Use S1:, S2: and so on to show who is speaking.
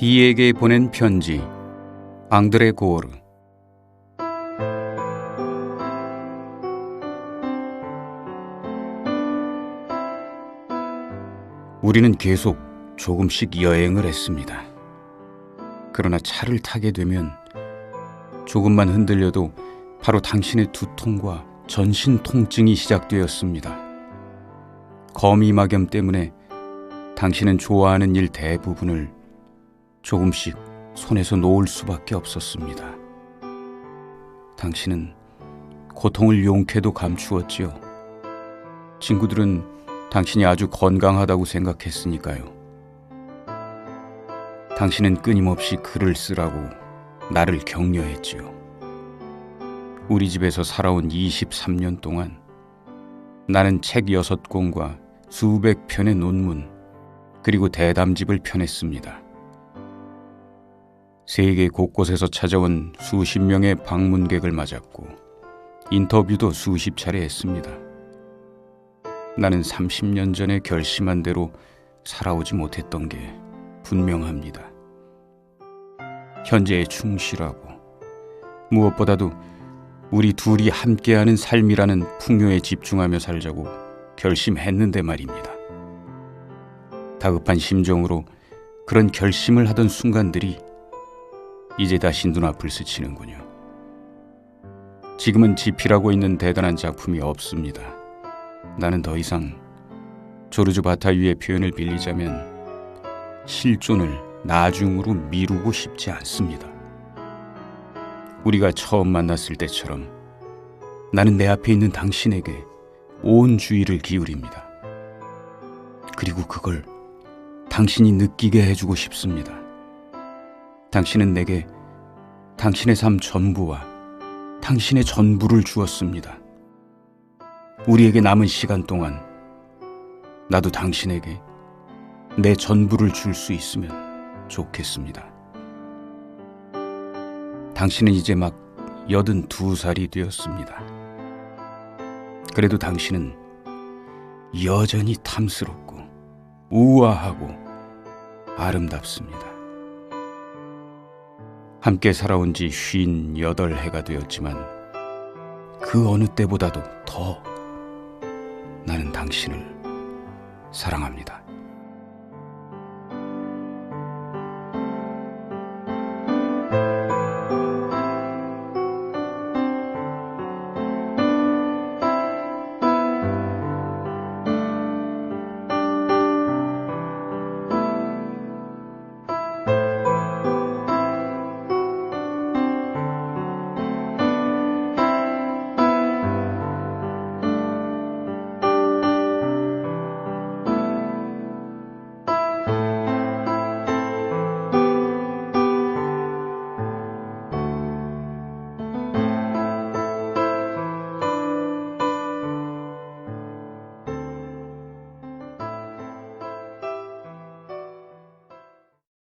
S1: 디에게 보낸 편지 앙드레 고르 우리는 계속 조금씩 여행을 했습니다. 그러나 차를 타게 되면 조금만 흔들려도 바로 당신의 두통과 전신 통증이 시작되었습니다. 거미막염 때문에 당신은 좋아하는 일 대부분을 조금씩 손에서 놓을 수밖에 없었습니다. 당신은 고통을 용케도 감추었지요. 친구들은 당신이 아주 건강하다고 생각했으니까요. 당신은 끊임없이 글을 쓰라고 나를 격려했지요. 우리 집에서 살아온 23년 동안 나는 책 6권과 수백 편의 논문, 그리고 대담집을 펴냈습니다. 세계 곳곳에서 찾아온 수십 명의 방문객을 맞았고 인터뷰도 수십 차례 했습니다. 나는 30년 전에 결심한 대로 살아오지 못했던 게 분명합니다. 현재에 충실하고 무엇보다도 우리 둘이 함께하는 삶이라는 풍요에 집중하며 살자고 결심했는데 말입니다. 다급한 심정으로 그런 결심을 하던 순간들이 이제 다시 눈앞을 스치는군요. 지금은 집필하고 있는 대단한 작품이 없습니다. 나는 더 이상 조르주 바타유의 표현을 빌리자면 실존을 나중으로 미루고 싶지 않습니다. 우리가 처음 만났을 때처럼 나는 내 앞에 있는 당신에게 온 주의를 기울입니다. 그리고 그걸 당신이 느끼게 해주고 싶습니다. 당신은 내게 당신의 삶 전부와 당신의 전부를 주었습니다. 우리에게 남은 시간 동안 나도 당신에게 내 전부를 줄 수 있으면 좋겠습니다. 당신은 이제 막 여든 두 살이 되었습니다. 그래도 당신은 여전히 탐스럽고 우아하고 아름답습니다. 함께 살아온 지 쉰 여덟 해가 되었지만 그 어느 때보다도 더 나는 당신을 사랑합니다.